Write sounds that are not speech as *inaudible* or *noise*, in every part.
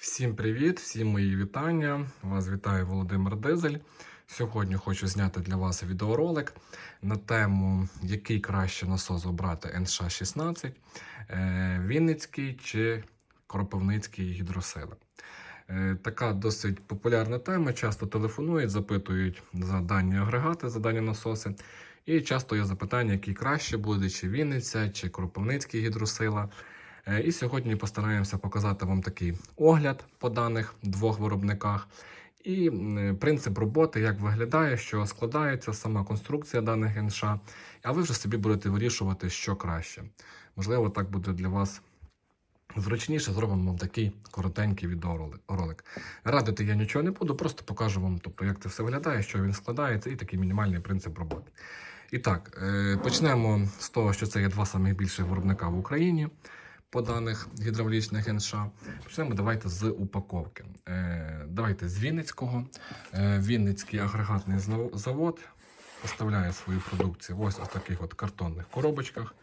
Всім привіт, всім мої вітання. Вас вітає Володимир Дизель. Сьогодні хочу зняти для вас відеоролик на тему, який краще насос обрати НШ-16, е, Вінницький чи Кропивницький гідросила. Е, Така досить популярна тема. Часто телефонують, запитують за дані агрегати, за дані насоси. І часто є запитання, який краще буде, чи Вінниця, чи Кропивницький гідросила. Е, І сьогодні постараємося показати вам такий огляд по даних двох виробниках. І принцип роботи, як виглядає, що складається сама конструкція даних НШ, а ви вже собі будете вирішувати, що краще. Можливо, так буде для вас зручніше. Зробимо вам такий коротенький відеоролик. Радити я нічого не буду, просто покажу вам, тобто, як це все виглядає, що він складається, і такий мінімальний принцип роботи. І так, е, почнемо з того, що це є два самих більших виробника в Україні по даних гідравлічних НШ. Почнемо давайте з упаковки. Е, давайте з Вінницького. Е, Вінницький агрегатний завод поставляє свою продукцію ось ось таких от картонних коробочках.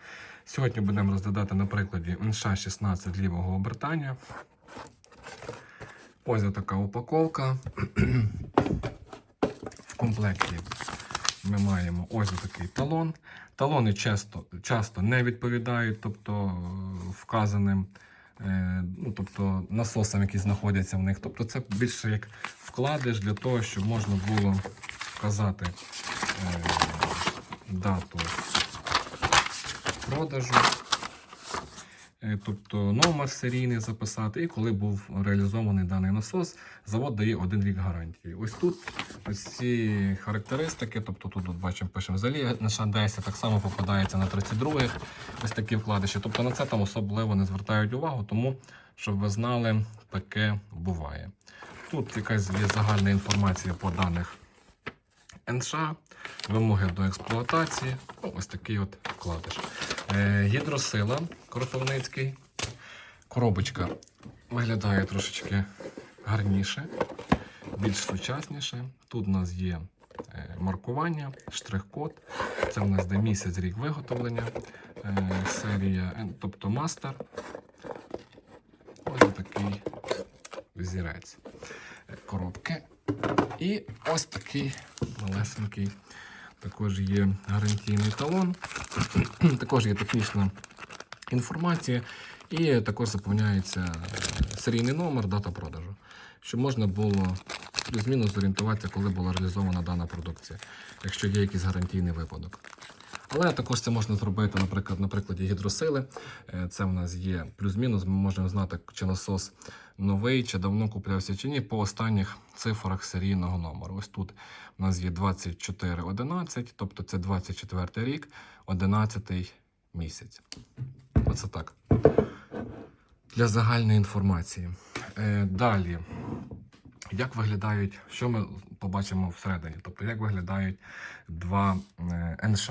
Сьогодні будемо розглядати на прикладі НШ-16 лівого обертання. Ось така упаковка. *clears throat* В комплекті ми маємо ось такий талон. Талони часто, часто не відповідають, тобто е, вказаним е, ну, тобто насосам, які знаходяться в них. Тобто це більше як вкладиш для того, щоб можна було вказати е, дату продажу. Е, Тобто номер серійний записати, і коли був реалізований даний насос, завод дає один рік гарантії. Ось тут ось ці характеристики, тобто тут от бачимо, пишемо взагалі наша 10, так само попадається на 32-х ось такі вкладиші. Тобто на це там особливо не звертають увагу, тому щоб ви знали, таке буває. Тут якась є загальна інформація по даних НШ, вимоги до експлуатації. Ну, ось такий от вкладиш. Е, гідросила Кропивницький. Коробочка виглядає трошечки гарніше, більш сучасніше. Тут у нас є е, маркування, штрих-код. Це у нас де місяць рік виготовлення, е, серія, тобто мастер. Ось такий зірець е, коробки. І ось такий малесенький. Також є гарантійний талон, *clears throat* також є технічна інформація, і також заповняється серійний номер, дата продажу, щоб можна було плюс-мінус зорієнтуватися, коли була реалізована дана продукція, якщо є якийсь гарантійний випадок. Але також це можна зробити, наприклад, на прикладі гідросили. Е, Це в нас є плюс-мінус. Ми можемо знати, чи насос новий, чи давно куплявся, чи ні, по останніх цифрах серійного номеру. Ось тут у нас є 2411, тобто це 24 рік, 11 місяць. Оце так. Для загальної інформації. Е, Далі. Як виглядають, що ми побачимо всередині? Тобто, як виглядають два е, НШ?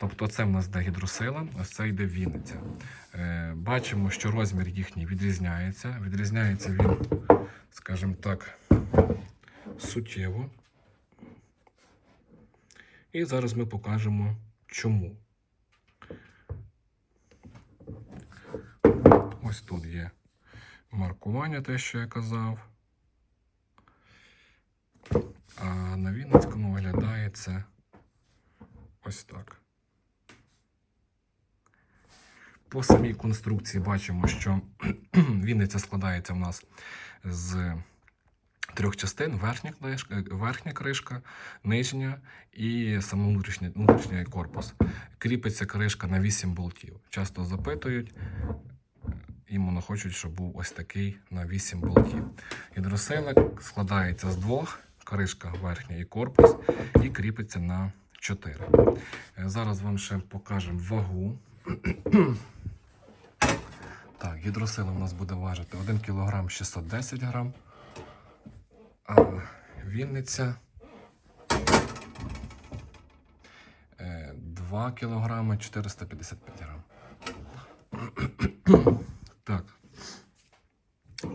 Тобто, це в нас де гідросила, ось це йде Вінниця. Е, бачимо, що розмір їхній відрізняється. Відрізняється він, скажімо так, суттєво. І зараз ми покажемо, чому. Ось тут є маркування, те, що я казав. А на Вінницькому виглядає це ось так. По самій конструкції бачимо, що *clears throat* Вінниця складається в нас з трьох частин: верхня кришка, верхня кришка, нижня і саме внутрішній, корпус. Кріпиться кришка на 8 болтів. Часто запитують, і іменно хочуть, щоб був ось такий на 8 болтів. Гідросилик складається з двох, кришка верхня і корпус, і кріпиться на 4. Е, Зараз вам ще покажемо вагу. *clears throat* Так, гідросила у нас буде важити 1 кг 610 грам. А Вінниця е, 2 кг 455 грам. Так.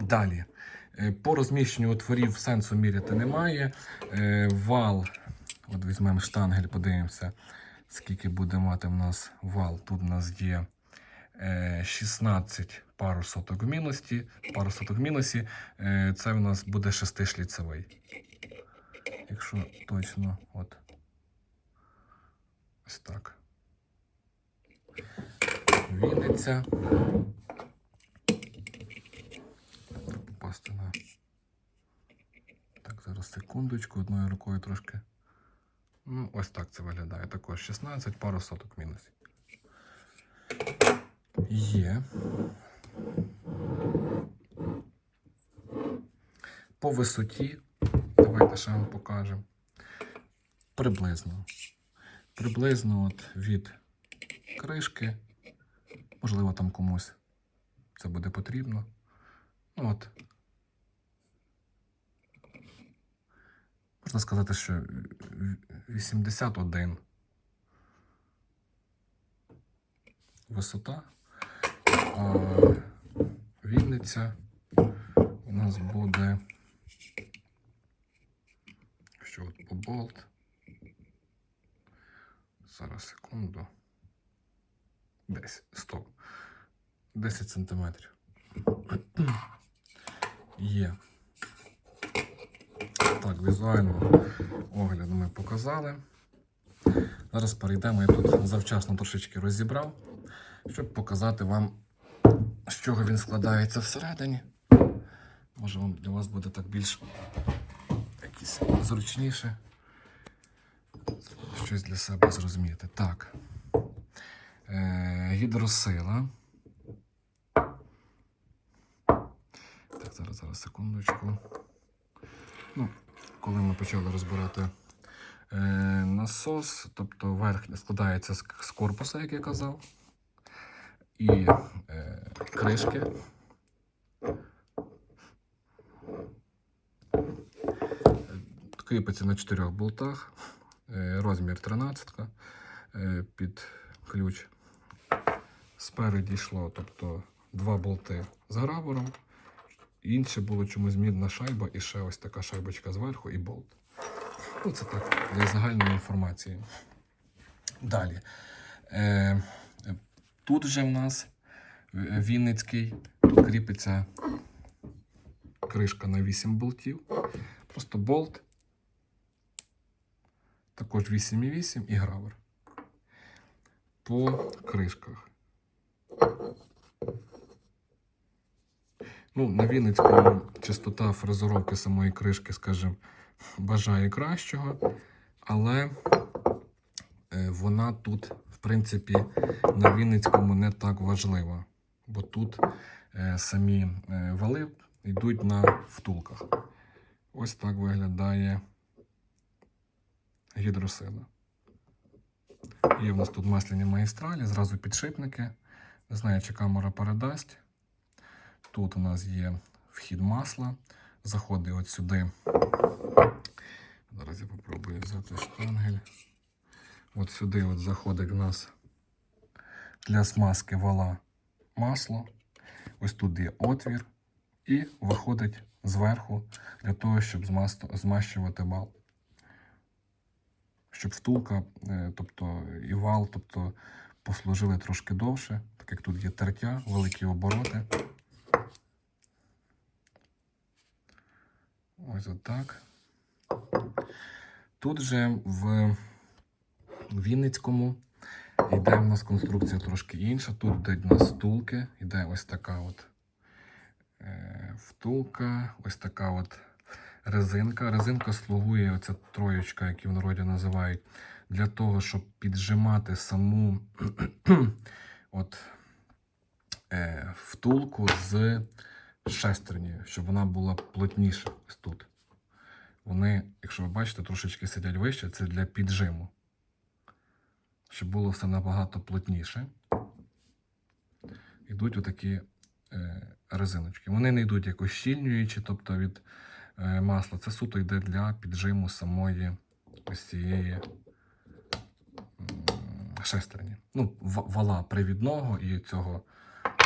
Далі. Е, По розміщенню отворів сенсу міряти немає. Е, Вал, от візьмемо штангель, подивимося, скільки буде мати в нас вал. Тут у нас є 16 пару соток в мінусі. Пару соток в мінусі. Е, Це в нас буде шестишліцевий. Якщо точно, от. Ось так. Вінниця. Попасти на. Так, зараз секундочку, одною рукою трошки. Ну, ось так це виглядає. Також 16, пару соток мінусів. Є. По висоті, давайте ще вам покажемо. Приблизно. Приблизно от від кришки. Можливо, там комусь це буде потрібно. Ну, от. Можна сказати, що 81 висота. Вінниця у нас буде. Що от по болт. Зараз секунду. Десь. Стоп. 10 сантиметрів. Є. Так, візуально огляд ми показали. Зараз перейдемо. Я тут завчасно трошечки розібрав, щоб показати вам, чого він складається всередині. Може вам для вас буде так більш якісь зручніше. Щось для себе зрозуміти. Так. Е, гідросила. Так, зараз, зараз, секундочку. Ну, коли ми почали розбирати е, насос, тобто верх складається з корпуса, як я казав, і е, кришки. Кріпиться на чотирьох болтах, е, розмір 13 е, під ключ. Спереді йшло, тобто два болти з грабором, інше було чомусь мідна шайба і ще ось така шайбочка зверху і болт. Ну, це так, для загальної інформації. Далі. Е, тут же в нас е, Вінницький, тут кріпиться кришка на 8 болтів. Просто болт. Також 8,8 і гравер. По кришках. Ну, на Вінницькому частота фрезеровки самої кришки, скажімо, бажає кращого, але е, вона тут, в принципі, на Вінницькому не так важлива, бо тут е, самі е, вали йдуть на втулках. Ось так виглядає гідросила. Є в нас тут масляні магістралі, зразу підшипники. Не знаю, чи камера передасть. Тут у нас є вхід масла. Заходить от сюди. Зараз я попробую взяти штангель. От сюди от заходить у нас для смазки вала масло. Ось тут є отвір. І виходить зверху для того, щоб змащувати вал. Щоб втулка, е, тобто і вал, тобто послужили трошки довше, так як тут є тертя, великі обороти. Ось отак. Тут же в Вінницькому йде в нас конструкція трошки інша. Тут йдуть у нас втулки, йде ось така от е, втулка, ось така от резинка. Резинка слугує, оця троєчка, яку в народі називають, для того, щоб піджимати саму *clears throat* от, е, втулку з шестерні, щоб вона була плотніша ось тут. Вони, якщо ви бачите, трошечки сидять вище, це для піджиму. Щоб було все набагато плотніше. Йдуть отакі е, резиночки. Вони не йдуть якось щільнюючи, тобто від е, масла. Це суто йде для піджиму самої ось цієї шестерні. Ну, вала привідного і цього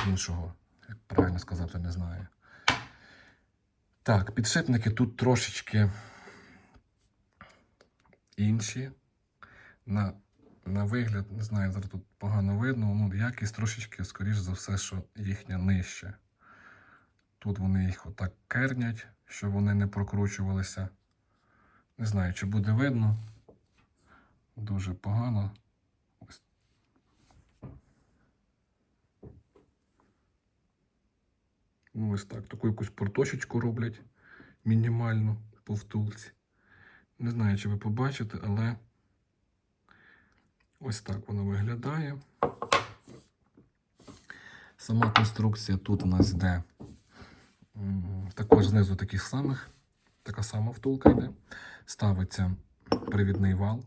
іншого, як правильно сказати, не знаю. Так, підшипники тут трошечки інші. На на вигляд, не знаю, зараз тут погано видно, ну, якість трошечки, скоріш за все, що їхня нижча. Тут вони їх отак кернять, щоб вони не прокручувалися. Не знаю, чи буде видно. Дуже погано. Ось. Ну, ось так. Таку якусь порточечку роблять мінімальну по втулці. Не знаю, чи ви побачите, але ось так воно виглядає. Сама конструкція тут у нас йде також знизу таких самих, така сама втулка йде. Ставиться привідний вал.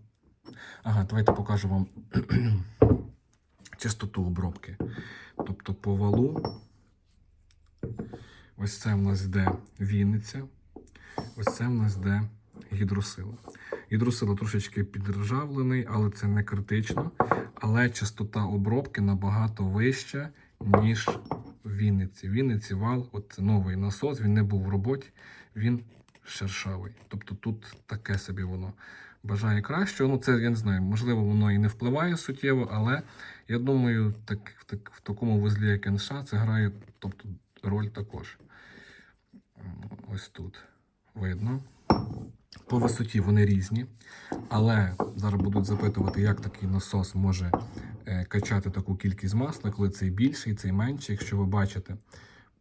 Ага, давайте покажу вам *clears throat* частоту обробки. Тобто по валу, ось це в нас йде Вінниця, ось це в нас йде гідросила. Гідросила трошечки підржавлений, але це не критично. Але частота обробки набагато вища, ніж в Вінниці. Вінниці вал, от це новий насос, він не був в роботі, він шершавий. Тобто тут таке собі воно бажає кращого. Ну, це я не знаю, можливо, воно і не впливає суттєво, але я думаю, так, так, в такому вузлі, як НШ, це грає тобто, роль також. Ось тут видно. По висоті вони різні, але зараз будуть запитувати, як такий насос може е, качати таку кількість масла, коли цей більший, цей менший. Якщо ви бачите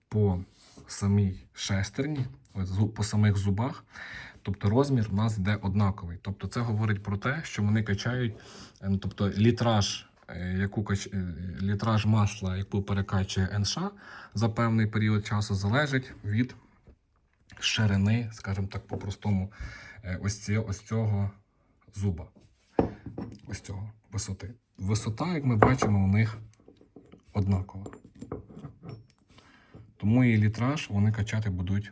по самій шестерні, по самих зубах, тобто розмір у нас йде однаковий. Тобто це говорить про те, що вони качають, е, ну, тобто літраж. е, Яку кач... літраж масла, яку перекачує НШ за певний період часу, залежить від ширини, скажімо так, по-простому, е, ось, ось цього зуба. Ось цього висоти. Висота, як ми бачимо, у них однакова. Тому і літраж вони качати будуть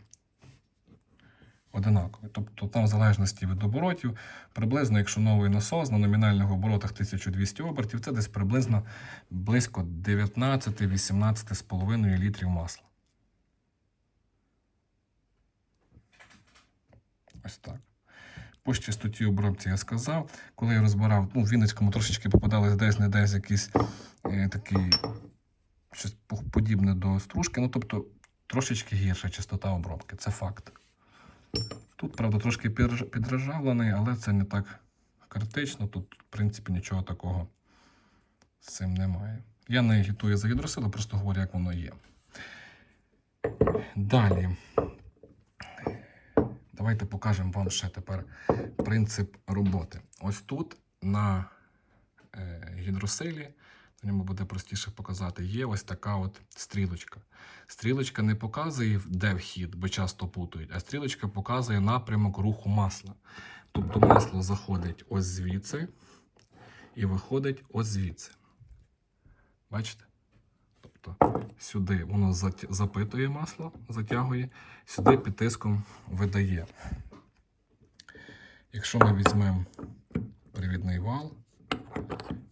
одинаковий. Тобто там, в залежності від оборотів, приблизно, якщо новий насос на номінальних оборотах 1200 обертів, це десь приблизно близько 19-18,5 літрів масла. Ось так. По частоті обробці я сказав. Коли я розбирав, ну, в Вінницькому трошечки попадались десь не десь якісь е, такі щось подібне до стружки. Ну, тобто трошечки гірша частота обробки, це факт. Тут, правда, трошки підржавлений, але це не так критично. Тут, в принципі, нічого такого з цим немає. Я не агітую за гідросилу, просто говорю, як воно є. Далі. Давайте покажемо вам ще тепер принцип роботи. Ось тут на е, гідросилі, на ньому буде простіше показати, є ось така от стрілочка. Стрілочка не показує, де вхід, бо часто путають, а стрілочка показує напрямок руху масла. Тобто масло заходить ось звідси і виходить ось звідси. Бачите? Тобто сюди воно запитує масло, затягує, сюди під тиском видає. Якщо ми візьмемо привідний вал,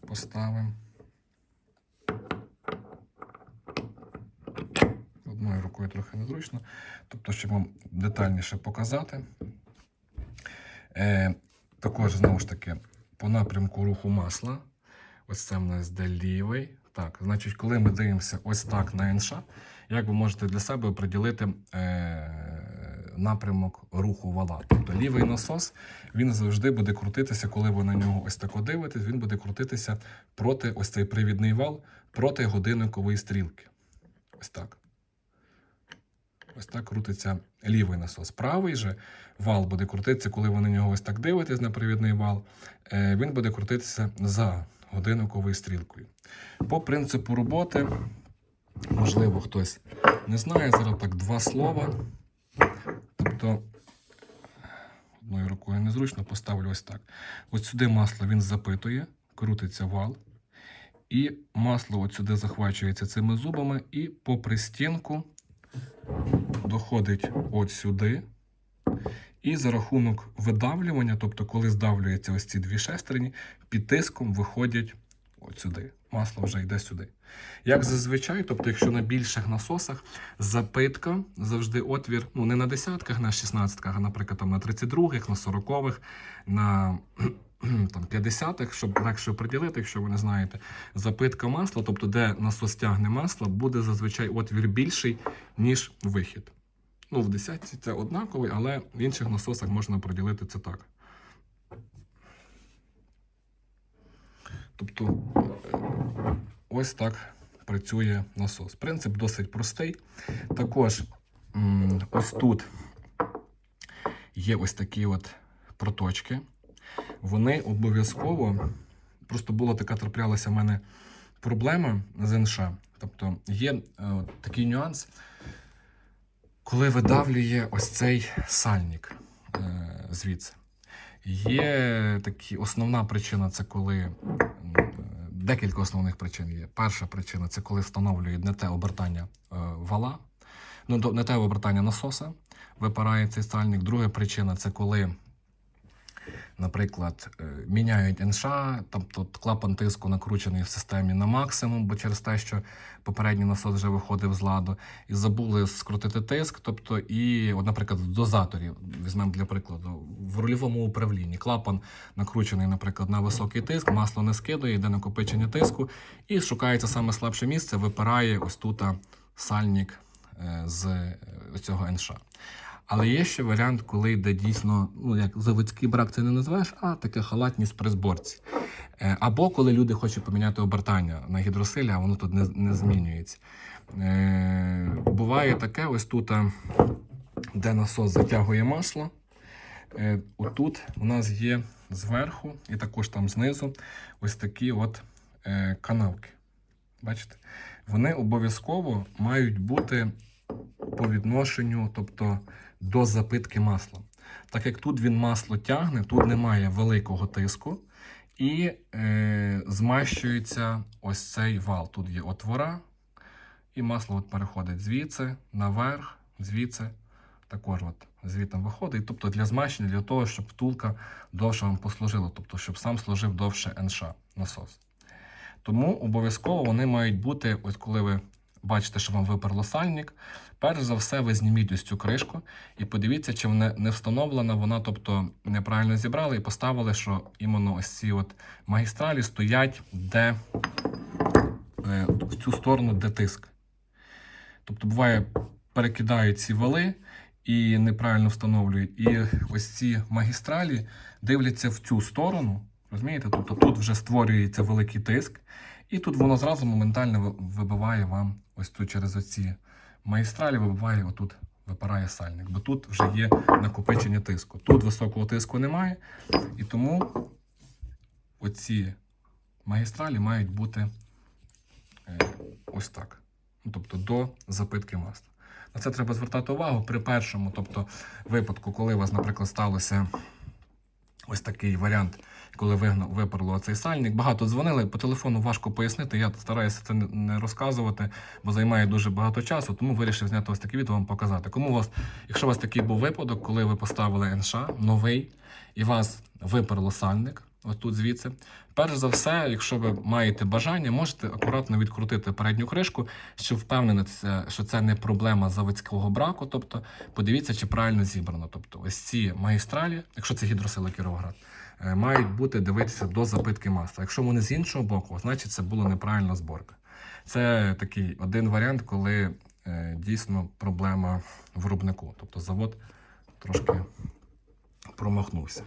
поставимо. Одною рукою трохи незручно. Тобто, щоб вам детальніше показати. Е, також, знову ж таки, по напрямку руху масла. Ось це в нас де лівий. Так, значить, коли ми дивимося ось так на НШ, як ви можете для себе приділити е, напрямок руху вала. Тобто лівий насос він завжди буде крутитися, коли ви на нього ось так дивитесь, він буде крутитися проти ось цей привідний вал проти годинникової стрілки. Ось так. Ось так крутиться лівий насос. Правий же вал буде крутитися, коли ви на нього ось так дивитесь на привідний вал. Е, Він буде крутитися за годинниковою стрілкою. По принципу роботи, можливо, хтось не знає, зараз так два слова. Тобто, одною рукою незручно, поставлю ось так. Ось сюди масло він запитує, крутиться вал. І масло от сюди захвачується цими зубами, і попри стінку доходить от сюди. І за рахунок видавлювання, тобто, коли здавлюються ось ці дві шестерні, під тиском виходять от сюди. Масло вже йде сюди. Як зазвичай, тобто, якщо на більших насосах запитка завжди отвір, ну не на десятках, на 16-ках, а, наприклад, там на 32-х, на 40-х, на *clears throat* там 50-х, щоб легше приділити, якщо ви не знаєте, запитка масла, тобто де насос тягне масло, буде зазвичай отвір більший, ніж вихід. Ну, в десятці це однаковий, але в інших насосах можна приділити це так. Тобто е, ось так працює насос. Принцип досить простий. Також ось тут є ось такі от проточки. Вони обов'язково. Просто була така траплялася в мене проблема з НШ. Тобто є е, такий нюанс, коли видавлює ось цей сальник е, звідси. Є такі основна причина це коли декілька основних причин є. Перша причина це коли встановлюють не те обертання е, вала, ну не те обертання насоса, випарає цей сальник. Друга причина це коли, наприклад, е, міняють НШ, тобто клапан тиску накручений в системі на максимум, бо через те, що попередній насос вже виходив з ладу, і забули скрутити тиск. Тобто, і, от, наприклад, в дозаторі, візьмемо для прикладу, в рульовому управлінні клапан накручений, наприклад, на високий тиск, масло не скидує, йде накопичення тиску, і шукається саме слабше місце, випирає ось тут сальник е, з е, цього НШ. Але є ще варіант, коли йде дійсно, ну як заводський брак це не називаєш, а таке халатність при зборці. Е, Або коли люди хочуть поміняти обертання на гідросилі, а воно тут не, не змінюється. Е, буває таке, ось тут, де насос затягує масло. Е, отут у нас є зверху і також там знизу ось такі от е, канавки. Бачите? Вони обов'язково мають бути по відношенню, тобто до запитки масла. Так як тут він масло тягне, тут немає великого тиску, і е, змащується ось цей вал. Тут є отвора, і масло от переходить звідси наверх, звідси також от звідти виходить. Тобто для змащення, для того, щоб втулка довше вам послужила, тобто щоб сам служив довше НШ насос. Тому обов'язково вони мають бути, ось коли ви бачите, що вам виперло сальник, перш за все ви зніміть ось цю кришку і подивіться, чи вона не встановлена вона, тобто неправильно зібрали і поставили, що іменно ось ці от магістралі стоять де е, в цю сторону, де тиск. Тобто, буває, перекидають ці вали і неправильно встановлюють. І ось ці магістралі дивляться в цю сторону. Розумієте? Тобто тут вже створюється великий тиск, і тут воно зразу моментально вибиває вам ось тут через оці магістралі, вибиває отут. Випирає сальник, бо тут вже є накопичення тиску. Тут високого тиску немає, і тому оці магістралі мають бути е, ось так. Ну, тобто до запитки масла. На це треба звертати увагу при першому, тобто випадку, коли у вас, наприклад, сталося ось такий варіант, коли виперло цей сальник. Багато дзвонили, по телефону важко пояснити. Я стараюся це не- розказувати, бо займає дуже багато часу, тому вирішив зняти ось таке відео вам показати. Кому вас, якщо у вас такий був випадок, коли ви поставили НШ новий, і вас виперло сальник, ось тут звідси. Перш за все, якщо ви маєте бажання, можете акуратно відкрутити передню кришку, щоб впевнитися, що це не проблема заводського браку. Тобто, подивіться, чи правильно зібрано. Тобто, ось ці магістралі, якщо це гідросила Кіровоград, е, мають бути дивитися до запитки масла. Якщо вони з іншого боку, значить це була неправильна зборка. Це такий один варіант, коли е, дійсно проблема в виробнику. Тобто завод трошки промахнувся.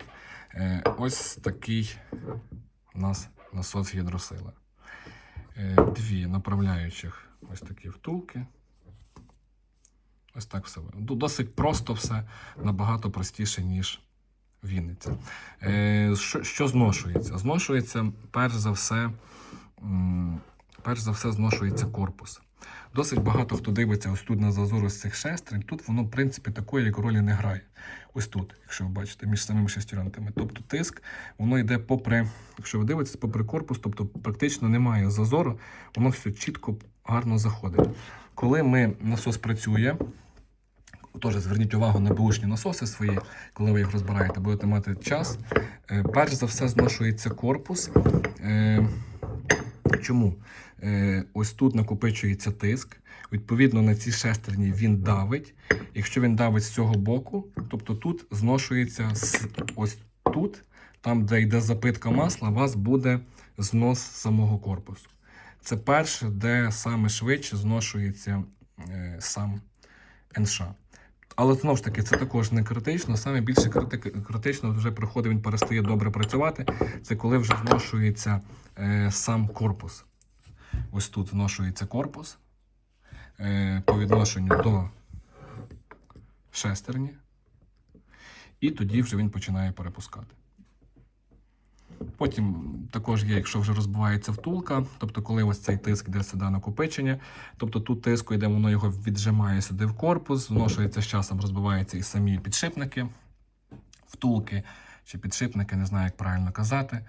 Е, ось такий у нас насос гідросили. Е, Дві направляючих ось такі втулки. Ось так все. Досить просто все, набагато простіше, ніж Вінниця. Е, Що, зношується? Зношується, перш за все, перш за все, зношується корпус. Досить багато хто дивиться ось тут на зазор ось цих шестерень. Тут воно, в принципі, такої як ролі не грає. Ось тут, якщо ви бачите, між самими шестеренками. Тобто тиск, воно йде попри, якщо ви дивитесь, попри корпус, тобто практично немає зазору, воно все чітко, гарно заходить. Коли ми насос працює, Теж зверніть увагу на бушні насоси свої, коли ви їх розбираєте, будете мати час. Е, Перш за все зношується корпус. Е, Чому? Е, Ось тут накопичується тиск. Відповідно, на цій шестерні він давить. Якщо він давить з цього боку, тобто тут зношується з ось тут там, де йде запитка масла, у вас буде знос самого корпусу. Це перше, де саме швидше зношується е, сам НШ. Але знову ж таки, це також не критично. Саме більше критично вже приходить, він перестає добре працювати. Це коли вже зношується е, сам корпус. Ось тут зношується корпус по відношенню до шестерні. І тоді вже він починає перепускати. Потім також є, якщо вже розбивається втулка, тобто коли ось цей тиск йде сюди накопичення, тобто тут тиску йде, воно його віджимає сюди в корпус, зношується з часом, розбиваються і самі підшипники, втулки чи підшипники, не знаю, як правильно казати.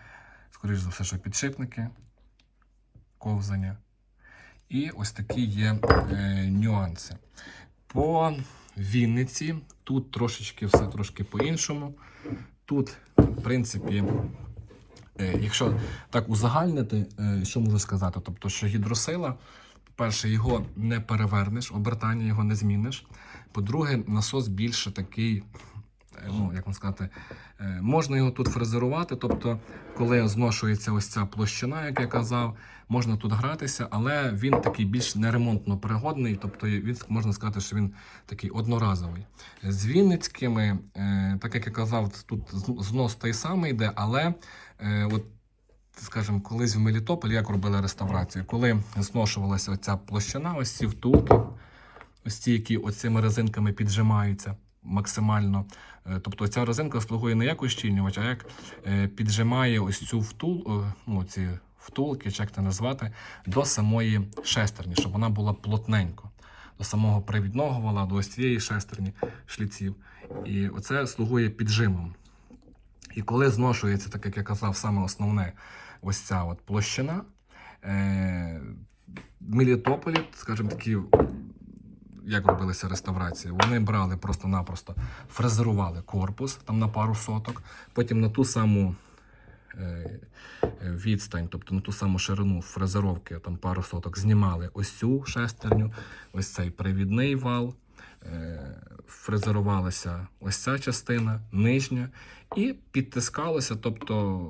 Скоріше за все, що підшипники, ковзання. І ось такі є е, нюанси. По Вінниці тут трошечки все трошки по-іншому. Тут, в принципі, Е, Якщо так узагальнити, е, що можу сказати? Тобто, що гідросила, по-перше, його не перевернеш, обертання його не зміниш. По-друге, насос більше такий, ну як вам сказати, е, можна його тут фрезерувати. Тобто, коли зношується ось ця площина, як я казав, можна тут гратися, але він такий більш неремонтно пригодний, тобто він можна сказати, що він такий одноразовий. З Вінницькими, е, так як я казав, тут знос той самий йде, але е, от, скажімо, колись в Мелітополі як робили реставрацію, коли зношувалася оця площина, ось ці втулки, ось ці, які оцими резинками піджимаються максимально. Е, Тобто ця резинка слугує не як ущільнювач, а як е, піджимає ось цю втул, е, ну, ці втулки, чи як це назвати, до самої шестерні, щоб вона була плотненько. До самого привідного вала, до ось цієї шестерні шліців. І оце слугує піджимом. І коли зношується, так як я казав, саме основне ось ця от площина, е, в скажімо такі, як робилися реставрації, вони брали просто-напросто, фрезерували корпус там на пару соток, потім на ту саму е, відстань, тобто на ту саму ширину фрезеровки, там пару соток, знімали ось цю шестерню, ось цей привідний вал, е, фрезерувалася ось ця частина, нижня, і підтискалося, тобто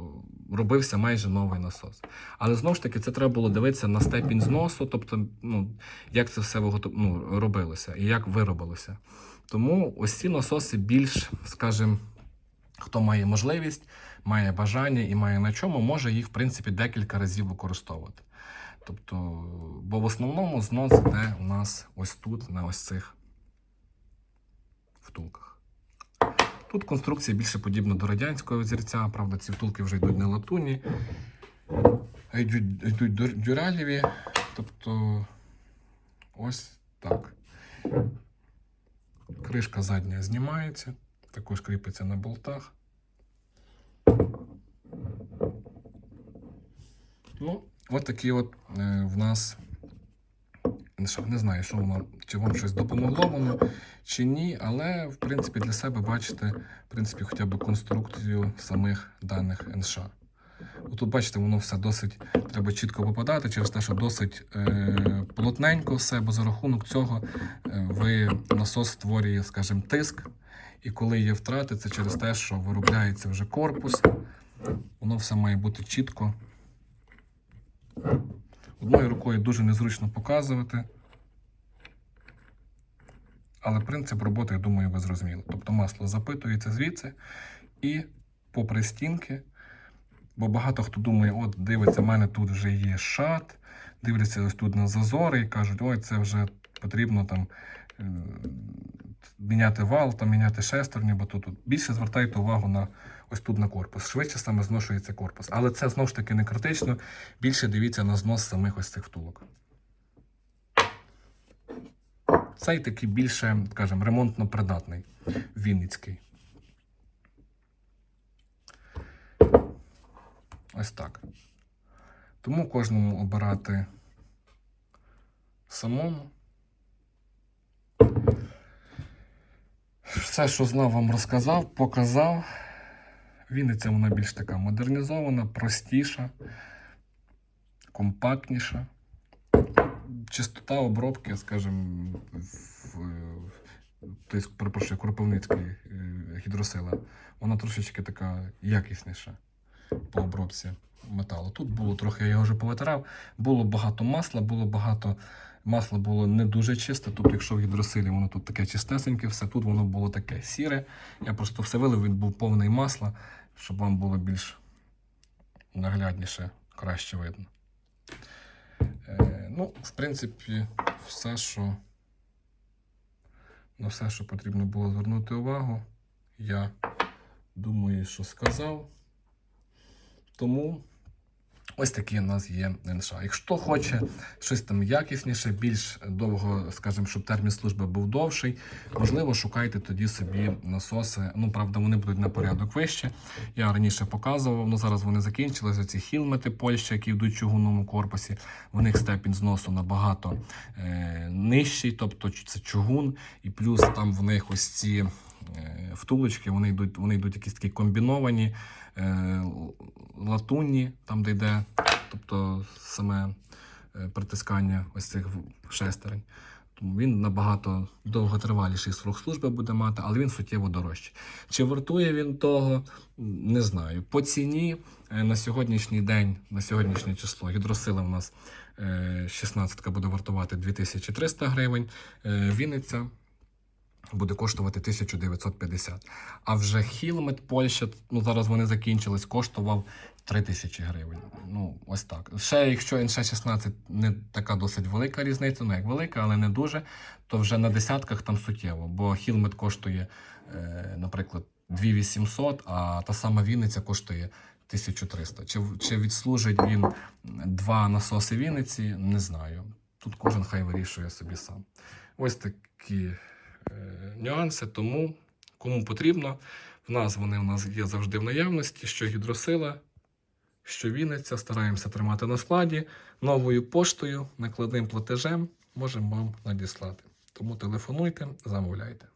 робився майже новий насос. Але знову ж таки, це треба було дивитися на степінь зносу, тобто, ну, як це все ну, робилося і як виробилося. Тому ось ці насоси більш, скажімо, хто має можливість, має бажання і має на чому, може їх, в принципі, декілька разів використовувати. Тобто, бо в основному знос йде у нас ось тут, на ось цих втулках. Тут конструкція більше подібна до радянського взірця, правда, ці втулки вже йдуть не латуні, а йдуть, йдуть дю- дюралєві. Тобто ось так. Кришка задня знімається, також кріпиться на болтах. Ну, от такі от е, в нас. Не знаю, що воно, чи вам щось допомогло воно, чи ні, але в принципі для себе бачите, в принципі, хоча б конструкцію самих даних НШ. Тут бачите, воно все досить треба чітко попадати через те, що досить е, плотненько все, бо за рахунок цього е, ви насос створює, скажімо, тиск. І коли є втрати, це через те, що виробляється вже корпус, воно все має бути чітко. Одною рукою дуже незручно показувати. Але принцип роботи, я думаю, ви зрозуміли. Тобто масло запитується звідси і попри стінки. Бо багато хто думає, от дивиться, в мене тут вже є шат, дивляться ось тут на зазори і кажуть, ой, це вже потрібно там е, міняти вал, там, міняти шестерню, бо тут, тут більше звертайте увагу на ось тут на корпус. Швидше саме зношується корпус. Але це знову ж таки не критично. Більше дивіться на знос самих ось цих втулок. Цей такий більше, скажімо, ремонтно придатний Вінницький. Ось так. Тому кожному обирати самому. Все, що знав, вам розказав, показав. Вінниця вона більш така модернізована, простіша, компактніша. Чистота обробки, скажімо, в- перепрошую, Кропивницький е, гідросила, вона трошечки така якісніша по обробці металу. Тут було трохи, я його вже повитирав, було багато масла, було багато. Масло було не дуже чисте. Тут, якщо в гідросилі, воно тут таке чистесеньке, все тут воно було таке сіре. Я просто все вилив, він був повний масла, щоб вам було більш наглядніше, краще видно. Е, ну, в принципі, все, що на все, що потрібно було звернути увагу, я думаю, що сказав. Тому ось такі у нас є НШ. Якщо хоче щось там якісніше, більш довго, скажімо, щоб термін служби був довший, можливо, шукайте тоді собі насоси. Ну, правда, вони будуть на порядок вище. Я раніше показував, ну зараз вони закінчилися. Ці хілмети Польща, які йдуть в чугунному корпусі. В них степінь зносу набагато е, нижчий, тобто це чугун, і плюс там в них ось ці втулочки, вони йдуть, вони йдуть якісь такі комбіновані, е, латунні, там де йде, тобто саме е, притискання ось цих шестерень. Тому він набагато довготриваліший срок служби буде мати, але він суттєво дорожчий. Чи вартує він того, не знаю. По ціні е, на сьогоднішній день, на сьогоднішнє число, гідросила у нас 16 буде вартувати 2300 гривень. Е, Вінниця буде коштувати 1950. А вже Хілмет Польща, ну зараз вони закінчились, коштував 3000 гривень. Ну, ось так. Ще якщо НШ-16 не така досить велика різниця, ну як велика, але не дуже, то вже на десятках там суттєво. Бо Хілмет коштує, е, наприклад, 2800, а та сама Вінниця коштує 1300. Чи, чи відслужить він два насоси Вінниці, не знаю. Тут кожен хай вирішує собі сам. Ось такі нюанси. Тому кому потрібно, в нас вони у нас є завжди в наявності, що гідросила, що Вінниця, стараємося тримати на складі. Новою поштою, накладним платежем можемо вам надіслати. Тому телефонуйте, замовляйте.